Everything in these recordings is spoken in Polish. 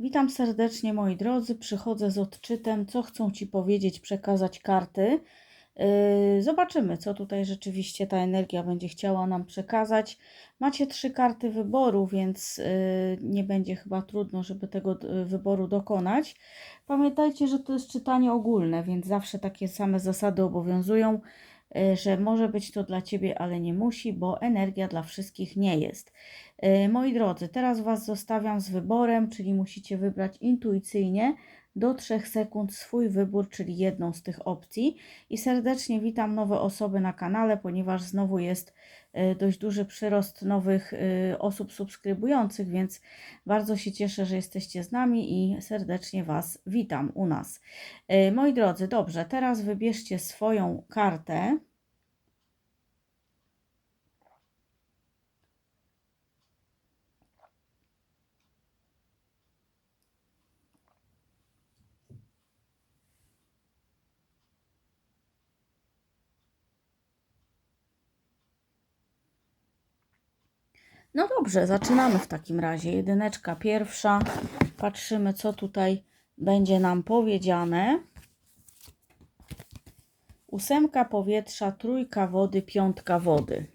Witam serdecznie moi drodzy. Przychodzę z odczytem, co chcą Ci powiedzieć, przekazać karty. Yy, Zobaczymy, co tutaj rzeczywiście ta energia będzie chciała nam przekazać. Macie trzy karty wyboru, więc yy, nie będzie chyba trudno, żeby tego yy, wyboru dokonać. Pamiętajcie, że to jest czytanie ogólne, więc zawsze takie same zasady obowiązują, że może być to dla Ciebie, ale nie musi, bo energia dla wszystkich nie jest. Yy, Moi drodzy, teraz Was zostawiam z wyborem, czyli musicie wybrać intuicyjnie do 3 sekund swój wybór, czyli jedną z tych opcji. I serdecznie witam nowe osoby na kanale, ponieważ znowu jest y, dość duży przyrost nowych y, osób subskrybujących, więc bardzo się cieszę, że jesteście z nami i serdecznie Was witam u nas. Y, Moi drodzy, dobrze, teraz wybierzcie swoją kartę. No dobrze, zaczynamy w takim razie. Jedyneczka pierwsza. Patrzymy, co tutaj będzie nam powiedziane. Ósemka powietrza, trójka wody, piątka wody.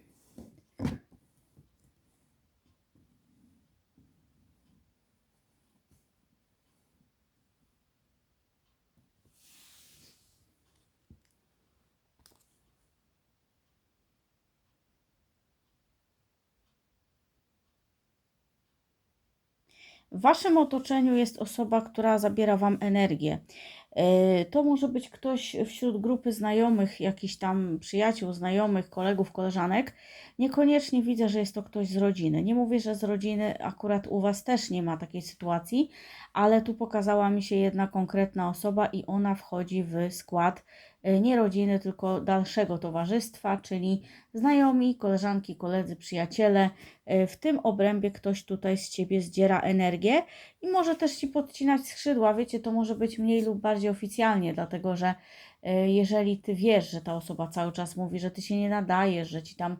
W waszym otoczeniu jest osoba, która zabiera wam energię. Yy, To może być ktoś wśród grupy znajomych, jakichś tam przyjaciół, znajomych, kolegów, koleżanek. Niekoniecznie widzę, że jest to ktoś z rodziny. Nie mówię, że z rodziny akurat u was też nie ma takiej sytuacji, ale tu pokazała mi się jedna konkretna osoba i ona wchodzi w skład y, nie rodziny, tylko dalszego towarzystwa, czyli znajomi, koleżanki, koledzy, przyjaciele. Y, W tym obrębie ktoś tutaj z ciebie zdziera energię i może też ci podcinać skrzydła. Wiecie, to może być mniej lub bardziej oficjalnie, dlatego że y, jeżeli ty wiesz, że ta osoba cały czas mówi, że ty się nie nadajesz, że ci tam,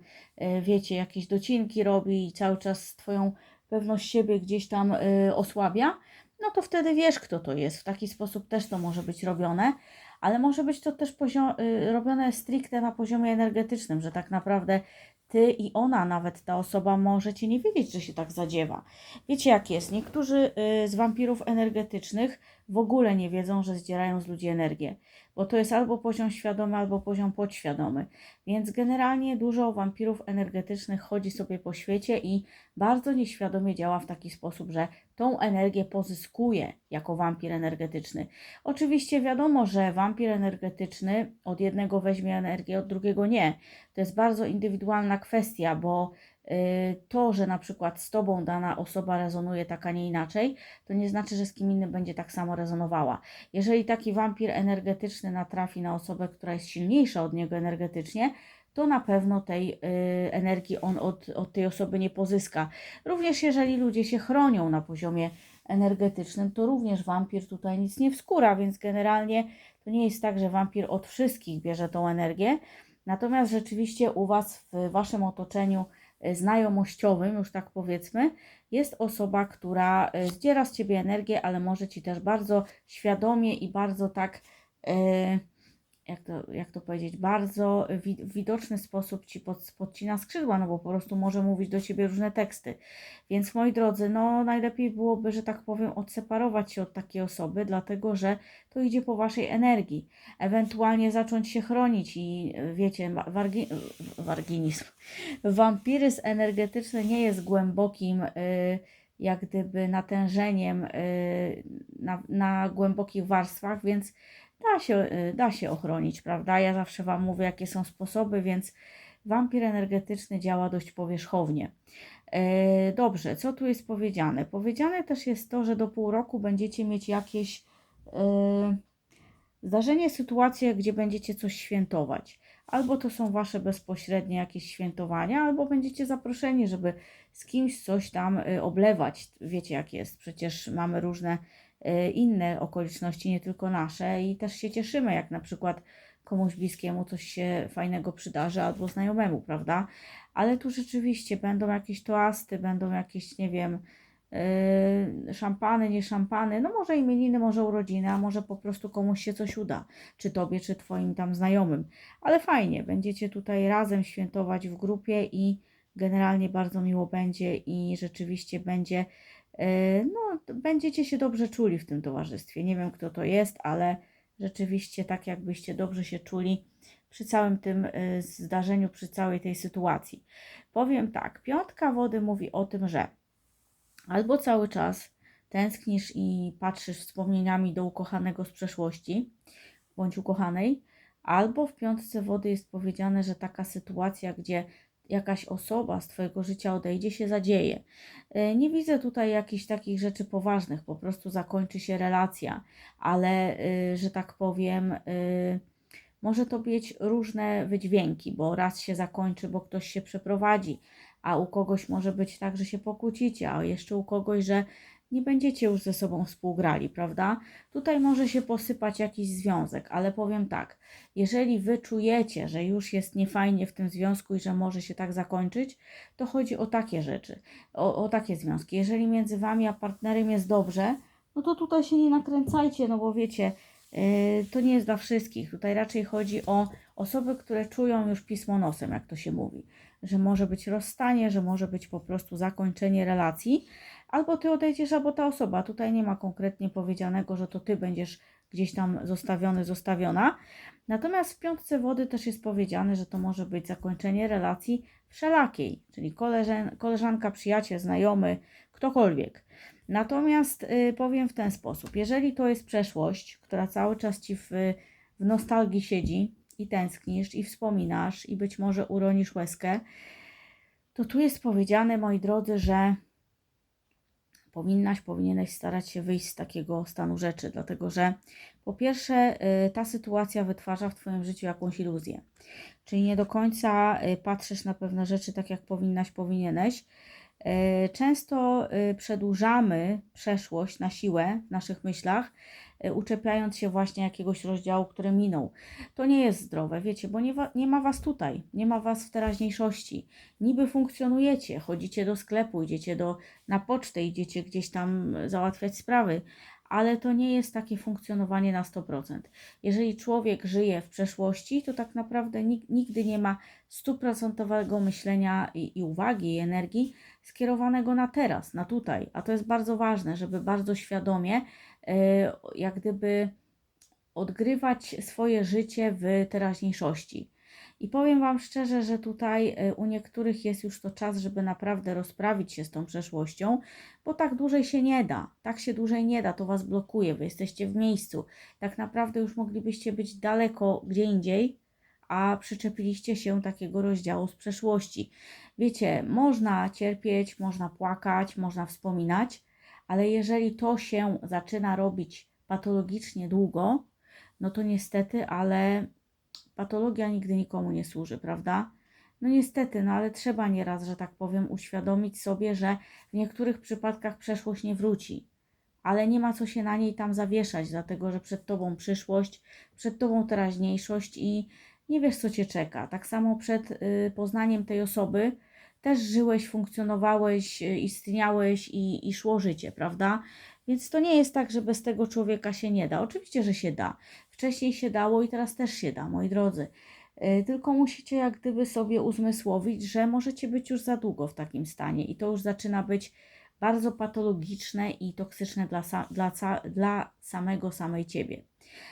wiecie, jakieś docinki robi i cały czas twoją pewność siebie gdzieś tam osłabia, no to wtedy wiesz, kto to jest. W taki sposób też to może być robione, ale może być to też poziom, y, robione stricte na poziomie energetycznym, że tak naprawdę ty i ona, nawet ta osoba, możecie nie wiedzieć, że się tak zadziewa. Wiecie, jak jest? Niektórzy y, z wampirów energetycznych w ogóle nie wiedzą, że zdzierają z ludzi energię, bo to jest albo poziom świadomy, albo poziom podświadomy. Więc generalnie dużo wampirów energetycznych chodzi sobie po świecie i bardzo nieświadomie działa w taki sposób, że tą energię pozyskuje jako wampir energetyczny. Oczywiście wiadomo, że wampir energetyczny od jednego weźmie energię, od drugiego nie. To jest bardzo indywidualna kwestia, bo to, że na przykład z Tobą dana osoba rezonuje tak, a nie inaczej, to nie znaczy, że z kim innym będzie tak samo rezonowała. Jeżeli taki wampir energetyczny natrafi na osobę, która jest silniejsza od niego energetycznie, to na pewno tej y, energii on od, od tej osoby nie pozyska. Również jeżeli ludzie się chronią na poziomie energetycznym, to również wampir tutaj nic nie wskóra, więc generalnie to nie jest tak, że wampir od wszystkich bierze tą energię. Natomiast rzeczywiście u Was w Waszym otoczeniu y, znajomościowym, już tak powiedzmy, jest osoba, która y, zdziera z Ciebie energię, ale może Ci też bardzo świadomie i bardzo tak, y, jak to, jak to powiedzieć, bardzo w widoczny sposób Ci pod, podcina skrzydła, no bo po prostu może mówić do Ciebie różne teksty. Więc moi drodzy, no najlepiej byłoby, że tak powiem, odseparować się od takiej osoby, dlatego że to idzie po Waszej energii. Ewentualnie zacząć się chronić i wiecie, wa- wargi, warginizm. Wampiryzm energetyczny nie jest głębokim, y, jak gdyby natężeniem y, na, na głębokich warstwach, więc da się, y, da się ochronić, prawda? Ja zawsze Wam mówię, jakie są sposoby, więc wampir energetyczny działa dość powierzchownie. E, Dobrze, co tu jest powiedziane? Powiedziane też jest to, że do pół roku będziecie mieć jakieś e, zdarzenie, sytuację, gdzie będziecie coś świętować. Albo to są wasze bezpośrednie jakieś świętowania, albo będziecie zaproszeni, żeby z kimś coś tam y, oblewać. Wiecie, jak jest. Przecież mamy różne inne okoliczności, nie tylko nasze, i też się cieszymy, jak na przykład komuś bliskiemu coś się fajnego przydarzy, albo znajomemu, prawda? Ale tu rzeczywiście będą jakieś toasty, będą jakieś, nie wiem, Yy, szampany, nie szampany, no może imieniny, może urodziny, a może po prostu komuś się coś uda, czy tobie, czy twoim tam znajomym. Ale fajnie, będziecie tutaj razem świętować w grupie i generalnie bardzo miło będzie i rzeczywiście będzie, no będziecie się dobrze czuli w tym towarzystwie. Nie wiem kto to jest, ale rzeczywiście tak jakbyście dobrze się czuli przy całym tym yy, zdarzeniu, przy całej tej sytuacji. Powiem tak, piątka wody mówi o tym, że albo cały czas tęsknisz i patrzysz wspomnieniami do ukochanego z przeszłości, bądź ukochanej, albo w piątce wody jest powiedziane, że taka sytuacja, gdzie jakaś osoba z Twojego życia odejdzie, się zadzieje. E, Nie widzę tutaj jakichś takich rzeczy poważnych, po prostu zakończy się relacja, ale y, że tak powiem, y, może to mieć różne wydźwięki, bo raz się zakończy, bo ktoś się przeprowadzi, a u kogoś może być tak, że się pokłócicie, a jeszcze u kogoś, że nie będziecie już ze sobą współgrali, prawda? Tutaj może się posypać jakiś związek, ale powiem tak, jeżeli wy czujecie, że już jest niefajnie w tym związku i że może się tak zakończyć, to chodzi o takie rzeczy, o, o takie związki. Jeżeli między wami a partnerem jest dobrze, no to tutaj się nie nakręcajcie, no bo wiecie, yy, to nie jest dla wszystkich. Tutaj raczej chodzi o osoby, które czują już pismo nosem, jak to się mówi że może być rozstanie, że może być po prostu zakończenie relacji, albo ty odejdziesz, albo ta osoba. Tutaj nie ma konkretnie powiedzianego, że to ty będziesz gdzieś tam zostawiony, zostawiona. Natomiast w piątce wody też jest powiedziane, że to może być zakończenie relacji wszelakiej, czyli koleżan, koleżanka, przyjaciel, znajomy, ktokolwiek. Natomiast y, powiem w ten sposób, jeżeli to jest przeszłość, która cały czas ci w, w nostalgii siedzi, i tęsknisz, i wspominasz, i być może uronisz łezkę, to tu jest powiedziane, moi drodzy, że powinnaś, powinieneś starać się wyjść z takiego stanu rzeczy, dlatego że po pierwsze, y, ta sytuacja wytwarza w Twoim życiu jakąś iluzję. Czyli nie do końca y, patrzysz na pewne rzeczy tak, jak powinnaś, powinieneś. Y, Często przedłużamy przeszłość na siłę w naszych myślach, uczepiając się właśnie jakiegoś rozdziału, który minął. To nie jest zdrowe, wiecie, bo nie, nie ma was tutaj, nie ma was w teraźniejszości. Niby funkcjonujecie, chodzicie do sklepu, idziecie do, na pocztę, idziecie gdzieś tam załatwiać sprawy, ale to nie jest takie funkcjonowanie na 100%. Jeżeli człowiek żyje w przeszłości, to tak naprawdę nig- nigdy nie ma stuprocentowego myślenia i, i uwagi, i energii skierowanego na teraz, na tutaj. A to jest bardzo ważne, żeby bardzo świadomie E, jak gdyby odgrywać swoje życie w teraźniejszości. I powiem Wam szczerze, że tutaj e, u niektórych jest już to czas, żeby naprawdę rozprawić się z tą przeszłością, bo tak dłużej się nie da. Tak się dłużej nie da, to Was blokuje, Wy jesteście w miejscu. Tak naprawdę już moglibyście być daleko gdzie indziej, a przyczepiliście się takiego rozdziału z przeszłości. Wiecie, można cierpieć, można płakać, można wspominać, ale jeżeli to się zaczyna robić patologicznie długo, no to niestety, ale patologia nigdy nikomu nie służy, prawda? No niestety, no ale trzeba nieraz, że tak powiem, uświadomić sobie, że w niektórych przypadkach przeszłość nie wróci, ale nie ma co się na niej tam zawieszać, dlatego że przed tobą przyszłość, przed tobą teraźniejszość i nie wiesz, co cię czeka. Tak samo przed y, poznaniem tej osoby też żyłeś, funkcjonowałeś, y, istniałeś i, i szło życie, prawda? Więc to nie jest tak, że bez tego człowieka się nie da. Oczywiście, że się da. Wcześniej się dało i teraz też się da, moi drodzy. Y, tylko musicie jak gdyby sobie uzmysłowić, że możecie być już za długo w takim stanie i to już zaczyna być bardzo patologiczne i toksyczne dla, dla, dla samego, samej ciebie.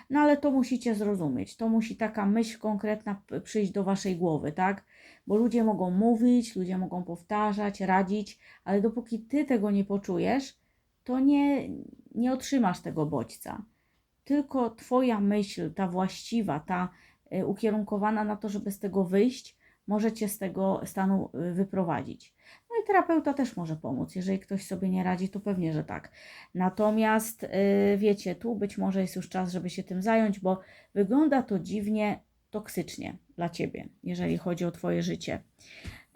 No ale to musicie zrozumieć. To musi taka myśl konkretna przyjść do waszej głowy, tak? Bo ludzie mogą mówić, ludzie mogą powtarzać, radzić, ale dopóki ty tego nie poczujesz, to nie, nie otrzymasz tego bodźca. Tylko twoja myśl, ta właściwa, ta y, ukierunkowana na to, żeby z tego wyjść, może cię z tego stanu y, wyprowadzić. No i terapeuta też może pomóc. Jeżeli ktoś sobie nie radzi, to pewnie, że tak. Natomiast yy, wiecie, tu być może jest już czas, żeby się tym zająć, bo wygląda to dziwnie toksycznie dla ciebie, jeżeli chodzi o twoje życie.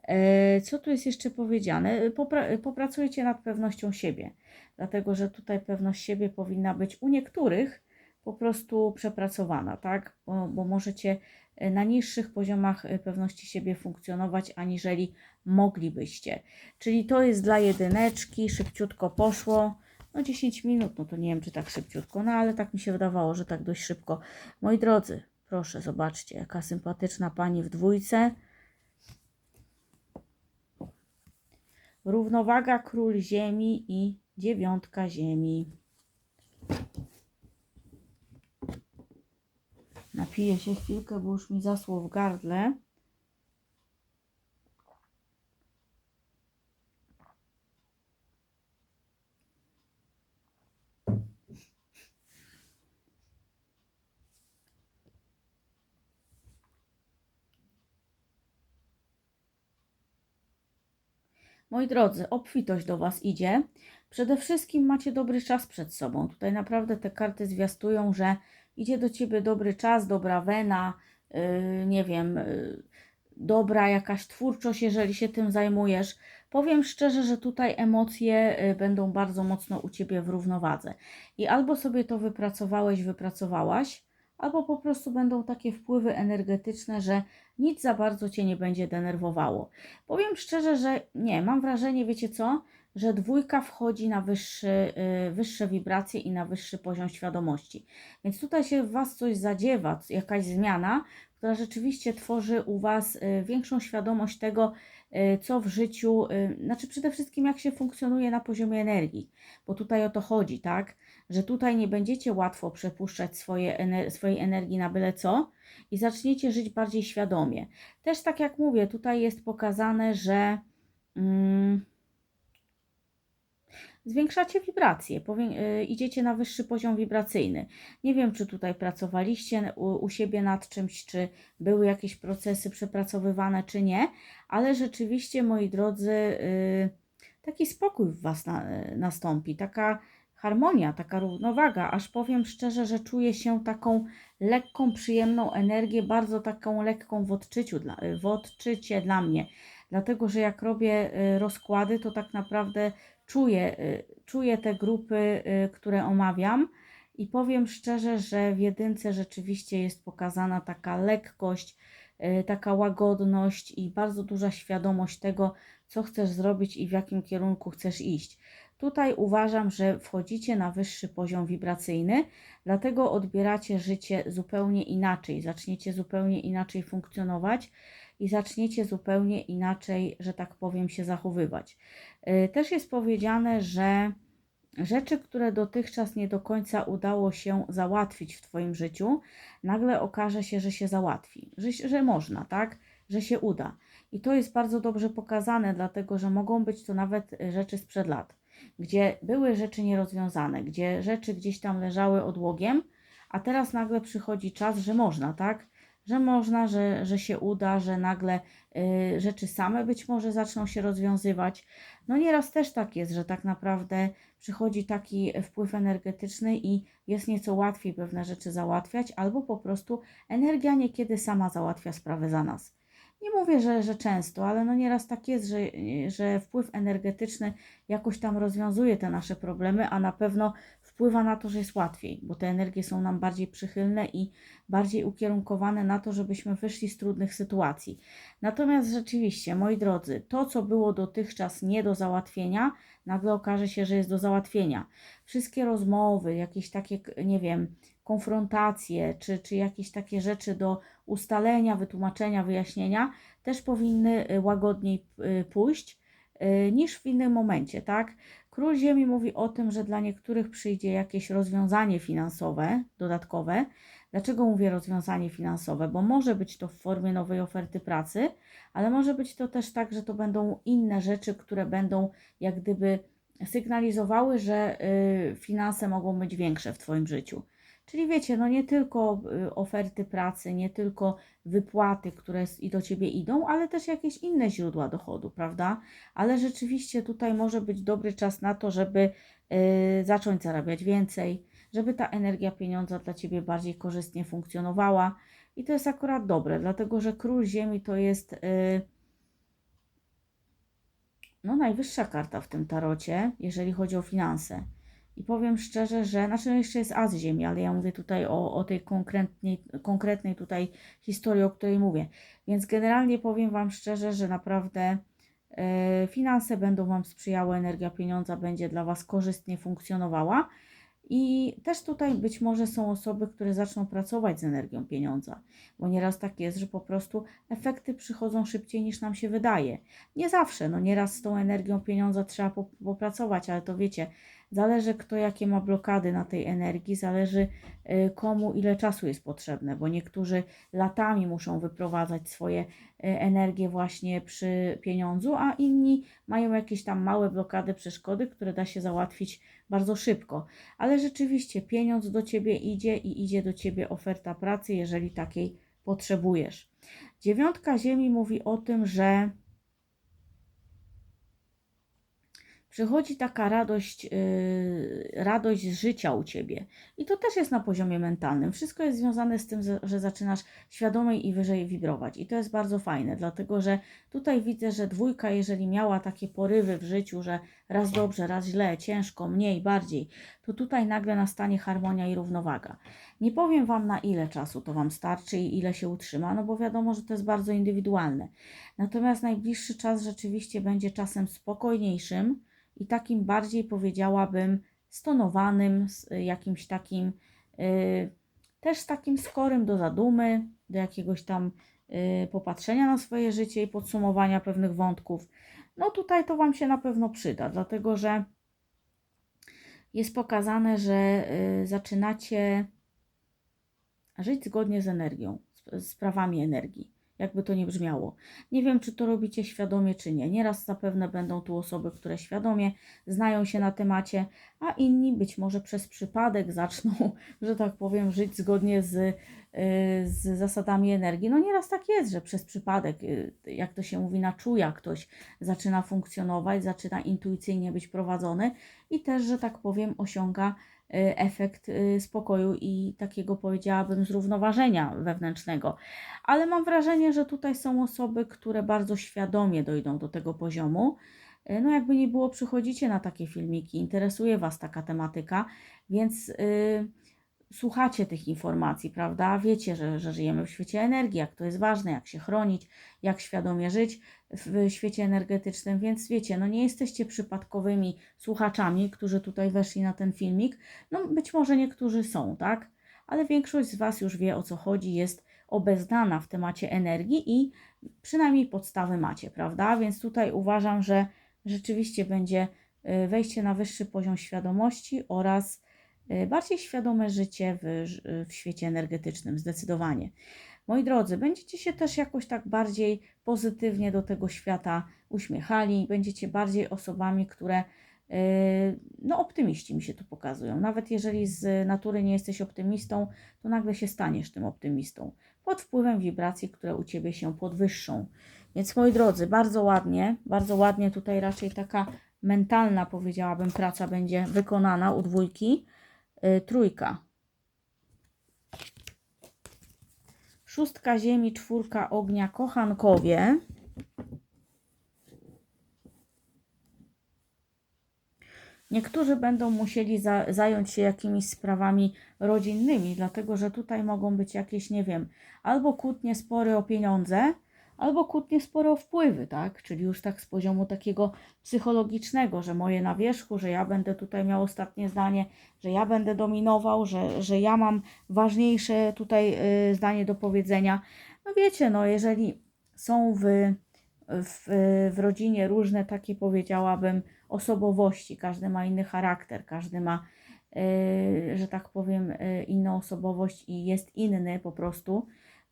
Yy, co tu jest jeszcze powiedziane? Popra popracujcie nad pewnością siebie, dlatego że tutaj pewność siebie powinna być u niektórych po prostu przepracowana, tak? Bo, bo możecie na niższych poziomach e, pewności siebie funkcjonować, aniżeli moglibyście. Czyli to jest dla jedyneczki, szybciutko poszło. No 10 minut, no to nie wiem, czy tak szybciutko, no ale tak mi się wydawało, że tak dość szybko. Moi drodzy, proszę, zobaczcie, jaka sympatyczna pani w dwójce. Równowaga król ziemi i dziewiątka ziemi. Napiję się chwilkę, bo już mi zasło w gardle. Moi drodzy, obfitość do Was idzie. Przede wszystkim macie dobry czas przed sobą. Tutaj naprawdę te karty zwiastują, że idzie do Ciebie dobry czas, dobra wena, yy, nie wiem, yy, dobra jakaś twórczość, jeżeli się tym zajmujesz. Powiem szczerze, że tutaj emocje yy, będą bardzo mocno u Ciebie w równowadze. I albo sobie to wypracowałeś, wypracowałaś, albo po prostu będą takie wpływy energetyczne, że nic za bardzo Cię nie będzie denerwowało. Powiem szczerze, że nie, mam wrażenie, wiecie co, że dwójka wchodzi na wyższy, yy, wyższe wibracje i na wyższy poziom świadomości. Więc tutaj się w Was coś zadziewa, jakaś zmiana, która rzeczywiście tworzy u Was yy, większą świadomość tego, yy, co w życiu, znaczy przede wszystkim jak się funkcjonuje na poziomie energii, bo tutaj o to chodzi, tak? Że tutaj nie będziecie łatwo przepuszczać swoje, swojej energii na byle co, i zaczniecie żyć bardziej świadomie. Też tak jak mówię, tutaj jest pokazane, że mm, zwiększacie wibracje, y, idziecie na wyższy poziom wibracyjny. Nie wiem, czy tutaj pracowaliście u, u siebie nad czymś, czy były jakieś procesy przepracowywane, czy nie, ale rzeczywiście, moi drodzy, y, taki spokój w Was na, y, nastąpi, taka harmonia, taka równowaga, aż powiem szczerze, że czuję się taką lekką, przyjemną energię, bardzo taką lekką w odczyciu, w odczycie dla mnie. Dlatego, że jak robię rozkłady, to tak naprawdę czuję, y, czuję te grupy, y, które omawiam i powiem szczerze, że w jedynce rzeczywiście jest pokazana taka lekkość, taka łagodność i bardzo duża świadomość tego, co chcesz zrobić i w jakim kierunku chcesz iść. Tutaj uważam, że wchodzicie na wyższy poziom wibracyjny, dlatego odbieracie życie zupełnie inaczej, zaczniecie zupełnie inaczej funkcjonować i zaczniecie zupełnie inaczej, że tak powiem, się zachowywać. Y, też jest powiedziane, że rzeczy, które dotychczas nie do końca udało się załatwić w Twoim życiu, nagle okaże się, że się załatwi, że, że można, tak? Że się uda. I to jest bardzo dobrze pokazane, dlatego że mogą być to nawet rzeczy sprzed lat gdzie były rzeczy nierozwiązane, gdzie rzeczy gdzieś tam leżały odłogiem, a teraz nagle przychodzi czas, że można, tak? Że można, że, że się uda, że nagle y, rzeczy same być może zaczną się rozwiązywać. No nieraz też tak jest, że tak naprawdę przychodzi taki wpływ energetyczny i jest nieco łatwiej pewne rzeczy załatwiać, albo po prostu energia niekiedy sama załatwia sprawę za nas. Nie mówię, że, że często, ale no nieraz tak jest, że, że wpływ energetyczny jakoś tam rozwiązuje te nasze problemy, a na pewno wpływa na to, że jest łatwiej, bo te energie są nam bardziej przychylne i bardziej ukierunkowane na to, żebyśmy wyszli z trudnych sytuacji. Natomiast rzeczywiście, moi drodzy, to, co było dotychczas nie do załatwienia, nagle okaże się, że jest do załatwienia. Wszystkie rozmowy, jakieś takie, nie wiem, konfrontacje, czy, czy jakieś takie rzeczy do ustalenia, wytłumaczenia, wyjaśnienia, też powinny y, łagodniej y, pójść y, niż w innym momencie, tak? Król Ziemi mówi o tym, że dla niektórych przyjdzie jakieś rozwiązanie finansowe dodatkowe. Dlaczego mówię rozwiązanie finansowe? Bo może być to w formie nowej oferty pracy, ale może być to też tak, że to będą inne rzeczy, które będą jak gdyby sygnalizowały, że finanse mogą być większe w Twoim życiu. Czyli wiecie, no nie tylko y, oferty pracy, nie tylko wypłaty, które i do ciebie idą, ale też jakieś inne źródła dochodu, prawda? Ale rzeczywiście tutaj może być dobry czas na to, żeby y, zacząć zarabiać więcej, żeby ta energia pieniądza dla ciebie bardziej korzystnie funkcjonowała. I to jest akurat dobre, dlatego że król ziemi to jest y, no, najwyższa karta w tym tarocie, jeżeli chodzi o finanse. I powiem szczerze, że, znaczy no jeszcze jest as ziemi, ale ja mówię tutaj o, o tej konkretnej, konkretnej tutaj historii, o której mówię. Więc generalnie powiem Wam szczerze, że naprawdę e, finanse będą Wam sprzyjały, energia pieniądza będzie dla Was korzystnie funkcjonowała. I też tutaj być może są osoby, które zaczną pracować z energią pieniądza, bo nieraz tak jest, że po prostu efekty przychodzą szybciej niż nam się wydaje. Nie zawsze, no nieraz z tą energią pieniądza trzeba po- popracować, ale to wiecie, zależy kto jakie ma blokady na tej energii, zależy y, komu ile czasu jest potrzebne, bo niektórzy latami muszą wyprowadzać swoje y, energie właśnie przy pieniądzu, a inni mają jakieś tam małe blokady, przeszkody, które da się załatwić bardzo szybko. Ale rzeczywiście pieniądz do ciebie idzie i idzie do ciebie oferta pracy, jeżeli takiej potrzebujesz. Dziewiątka Ziemi mówi o tym, że przychodzi taka radość, yy, radość z życia u ciebie. I to też jest na poziomie mentalnym. Wszystko jest związane z tym, że- zaczynasz świadomej i wyżej wibrować. I to jest bardzo fajne, dlatego że tutaj widzę, że dwójka, jeżeli miała takie porywy w życiu, że raz dobrze, raz źle, ciężko, mniej, bardziej, to tutaj nagle nastanie harmonia i równowaga. Nie powiem Wam na ile czasu to Wam starczy i ile się utrzyma, no bo wiadomo, że to jest bardzo indywidualne. Natomiast najbliższy czas rzeczywiście będzie czasem spokojniejszym i takim bardziej powiedziałabym stonowanym, z jakimś takim y, też takim skorym do zadumy, do jakiegoś tam y, popatrzenia na swoje życie i podsumowania pewnych wątków. No tutaj to Wam się na pewno przyda, dlatego że jest pokazane, że y, zaczynacie żyć zgodnie z energią, z prawami energii, jakby to nie brzmiało. Nie wiem, czy to robicie świadomie, czy nie. Nieraz zapewne będą tu osoby, które świadomie znają się na temacie, a inni być może przez przypadek zaczną, że tak powiem, żyć zgodnie z, y, z zasadami energii. No nieraz tak jest, że przez przypadek, y, jak to się mówi, na czuja ktoś zaczyna funkcjonować, zaczyna intuicyjnie być prowadzony i też, że tak powiem, osiąga efekt y, spokoju i takiego powiedziałabym zrównoważenia wewnętrznego. Ale mam wrażenie, że tutaj są osoby, które bardzo świadomie dojdą do tego poziomu. Y, No, jakby nie było, przychodzicie na takie filmiki, interesuje Was taka tematyka, więc y, słuchacie tych informacji, prawda? Wiecie, że, że żyjemy w świecie energii, jak to jest ważne, jak się chronić, jak świadomie żyć w świecie energetycznym, więc wiecie, no nie jesteście przypadkowymi słuchaczami, którzy tutaj weszli na ten filmik. No być może niektórzy są, tak? Ale większość z Was już wie o co chodzi, jest obeznana w temacie energii i przynajmniej podstawy macie, prawda? Więc tutaj uważam, że rzeczywiście będzie y, wejście na wyższy poziom świadomości oraz bardziej świadome życie w, w świecie energetycznym, zdecydowanie. Moi drodzy, będziecie się też jakoś tak bardziej pozytywnie do tego świata uśmiechali, będziecie bardziej osobami, które yy, no optymiści mi się tu pokazują. Nawet jeżeli z natury nie jesteś optymistą, to nagle się staniesz tym optymistą pod wpływem wibracji, które u Ciebie się podwyższą. Więc moi drodzy, bardzo ładnie, bardzo ładnie tutaj raczej taka mentalna, powiedziałabym, praca będzie wykonana u dwójki. Yy, trójka. Szóstka ziemi, czwórka ognia, kochankowie. Niektórzy będą musieli za, zająć się jakimiś sprawami rodzinnymi, dlatego że tutaj mogą być jakieś, nie wiem, albo kłótnie spory o pieniądze, albo kłótnie spory o wpływy, tak? Czyli już tak z poziomu takiego psychologicznego, że moje na wierzchu, że ja będę tutaj miał ostatnie zdanie, że ja będę dominował, że, że ja mam ważniejsze tutaj y, zdanie do powiedzenia. No wiecie, no jeżeli są w, w, w rodzinie różne takie, powiedziałabym, osobowości, każdy ma inny charakter, każdy ma, y, że tak powiem, y, inną osobowość i jest inny po prostu,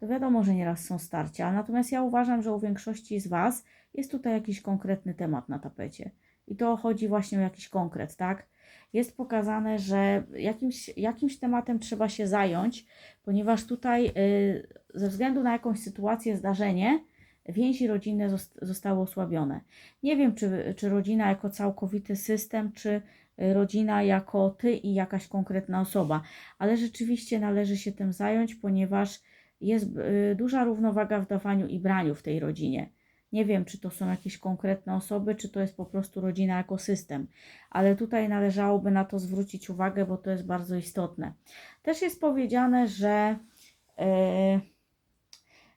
wiadomo, że nieraz są starcia. Natomiast ja uważam, że u większości z Was jest tutaj jakiś konkretny temat na tapecie. I to chodzi właśnie o jakiś konkret, tak? Jest pokazane, że jakimś, jakimś tematem trzeba się zająć, ponieważ tutaj y, ze względu na jakąś sytuację, zdarzenie, więzi rodzinne zost- zostały osłabione. Nie wiem, czy, czy rodzina jako całkowity system, czy y, rodzina jako ty i jakaś konkretna osoba, ale rzeczywiście należy się tym zająć, ponieważ jest y, duża równowaga w dawaniu i braniu w tej rodzinie. Nie wiem, czy to są jakieś konkretne osoby, czy to jest po prostu rodzina jako system, ale tutaj należałoby na to zwrócić uwagę, bo to jest bardzo istotne. Też jest powiedziane, że e,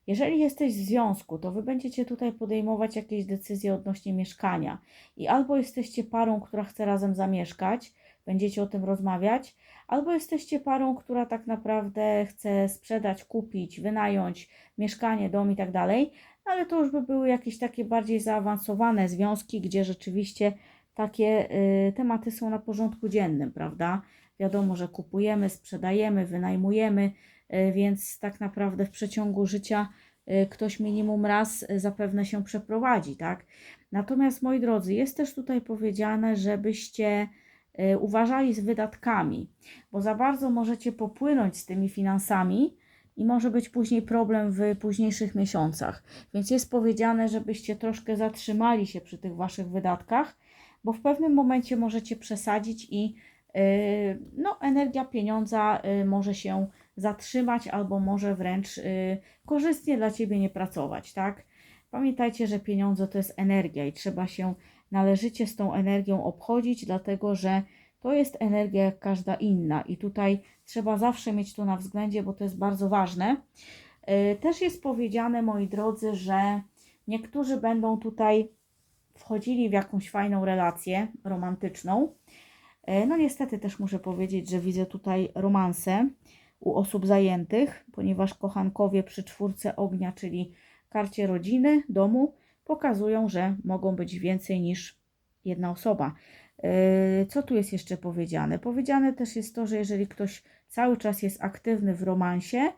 jeżeli jesteś w związku, to wy będziecie tutaj podejmować jakieś decyzje odnośnie mieszkania i albo jesteście parą, która chce razem zamieszkać, będziecie o tym rozmawiać, albo jesteście parą, która tak naprawdę chce sprzedać, kupić, wynająć mieszkanie, dom i tak dalej, ale to już by były jakieś takie bardziej zaawansowane związki, gdzie rzeczywiście takie y, tematy są na porządku dziennym, prawda? Wiadomo, że kupujemy, sprzedajemy, wynajmujemy, y, więc tak naprawdę w przeciągu życia y, ktoś minimum raz zapewne się przeprowadzi, tak? Natomiast moi drodzy, jest też tutaj powiedziane, żebyście uważali z wydatkami, bo za bardzo możecie popłynąć z tymi finansami i może być później problem w późniejszych miesiącach. Więc jest powiedziane, żebyście troszkę zatrzymali się przy tych waszych wydatkach, bo w pewnym momencie możecie przesadzić i yy, no, energia pieniądza yy, może się zatrzymać albo może wręcz korzystnie dla ciebie nie pracować, tak? Pamiętajcie, że pieniądze to jest energia i trzeba się należycie z tą energią obchodzić, dlatego że to jest energia jak każda inna i tutaj trzeba zawsze mieć to na względzie, bo to jest bardzo ważne. Yy, Też jest powiedziane, moi drodzy, że niektórzy będą tutaj wchodzili w jakąś fajną relację romantyczną. Yy, No niestety też muszę powiedzieć, że widzę tutaj romanse u osób zajętych, ponieważ kochankowie przy czwórce ognia, czyli karcie rodziny, domu, pokazują, że mogą być więcej niż jedna osoba. Yy, Co tu jest jeszcze powiedziane? Powiedziane też jest to, że jeżeli ktoś cały czas jest aktywny w romansie,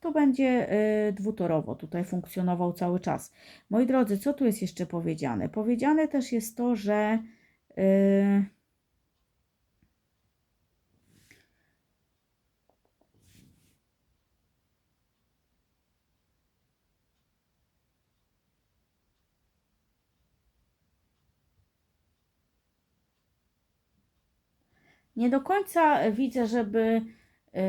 to będzie yy, dwutorowo tutaj funkcjonował cały czas. Moi drodzy, co tu jest jeszcze powiedziane? Powiedziane też jest to, że nie do końca widzę, żeby y,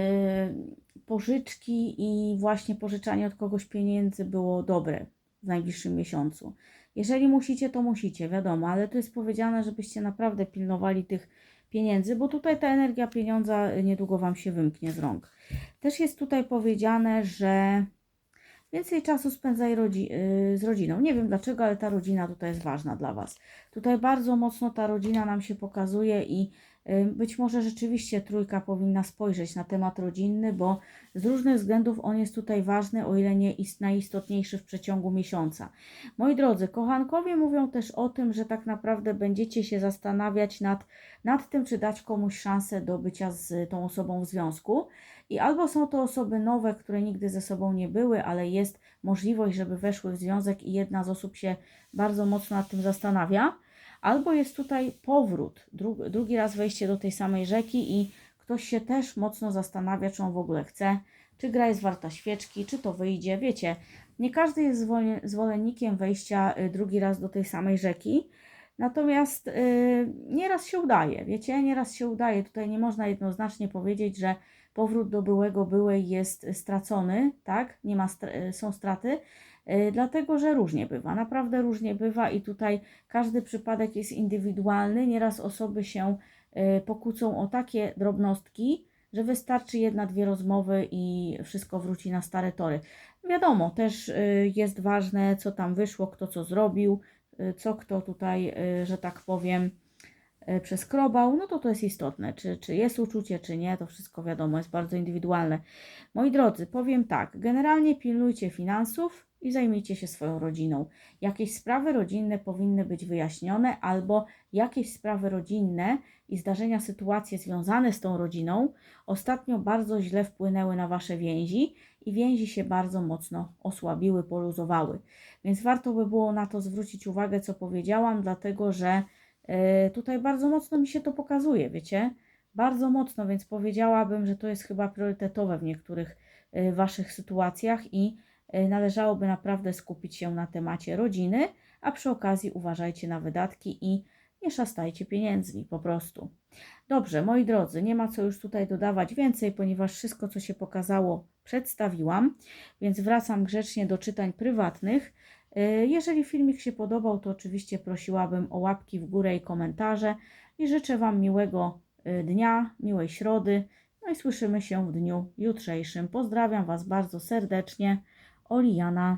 pożyczki i właśnie pożyczanie od kogoś pieniędzy było dobre w najbliższym miesiącu. Jeżeli musicie, to musicie, wiadomo, ale tu jest powiedziane, żebyście naprawdę pilnowali tych pieniędzy, bo tutaj ta energia pieniądza niedługo Wam się wymknie z rąk. Też jest tutaj powiedziane, że więcej czasu spędzaj rodzi- y, z rodziną. Nie wiem dlaczego, ale ta rodzina tutaj jest ważna dla Was. Tutaj bardzo mocno ta rodzina nam się pokazuje i być może rzeczywiście trójka powinna spojrzeć na temat rodzinny, bo z różnych względów on jest tutaj ważny, o ile nie ist najistotniejszy w przeciągu miesiąca. Moi drodzy, kochankowie mówią też o tym, że tak naprawdę będziecie się zastanawiać nad, nad tym, czy dać komuś szansę do bycia z tą osobą w związku. I albo są to osoby nowe, które nigdy ze sobą nie były, ale jest możliwość, żeby weszły w związek i jedna z osób się bardzo mocno nad tym zastanawia, albo jest tutaj powrót, dru drugi raz wejście do tej samej rzeki i ktoś się też mocno zastanawia, czy on w ogóle chce, czy gra jest warta świeczki, czy to wyjdzie. Wiecie, nie każdy jest zwolen- zwolennikiem wejścia y, drugi raz do tej samej rzeki, natomiast yy, nieraz się udaje, wiecie, nieraz się udaje. Tutaj nie można jednoznacznie powiedzieć, że powrót do byłego byłej jest stracony, tak? Nie ma str- są straty, yy, dlatego że różnie bywa, naprawdę różnie bywa i tutaj każdy przypadek jest indywidualny. Nieraz osoby się yy, pokłócą o takie drobnostki, że wystarczy jedna, dwie rozmowy i wszystko wróci na stare tory. Wiadomo, też jest ważne, co tam wyszło, kto co zrobił, co kto tutaj, że tak powiem, przeskrobał, no to to jest istotne. Czy, czy jest uczucie, czy nie, to wszystko wiadomo, jest bardzo indywidualne. Moi drodzy, powiem tak, generalnie pilnujcie finansów i zajmijcie się swoją rodziną. Jakieś sprawy rodzinne powinny być wyjaśnione, albo jakieś sprawy rodzinne i zdarzenia, sytuacje związane z tą rodziną ostatnio bardzo źle wpłynęły na Wasze więzi i więzi się bardzo mocno osłabiły, poluzowały. Więc warto by było na to zwrócić uwagę, co powiedziałam, dlatego że tutaj bardzo mocno mi się to pokazuje, wiecie? Bardzo mocno, więc powiedziałabym, że to jest chyba priorytetowe w niektórych yy, Waszych sytuacjach i yy, należałoby naprawdę skupić się na temacie rodziny, a przy okazji uważajcie na wydatki i nie szastajcie pieniędzmi po prostu. Dobrze, moi drodzy, nie ma co już tutaj dodawać więcej, ponieważ wszystko, co się pokazało, przedstawiłam, więc wracam grzecznie do czytań prywatnych. Y, Jeżeli filmik się podobał, to oczywiście prosiłabym o łapki w górę i komentarze i życzę Wam miłego y, dnia, miłej środy. No i słyszymy się w dniu jutrzejszym. Pozdrawiam Was bardzo serdecznie. Oliana.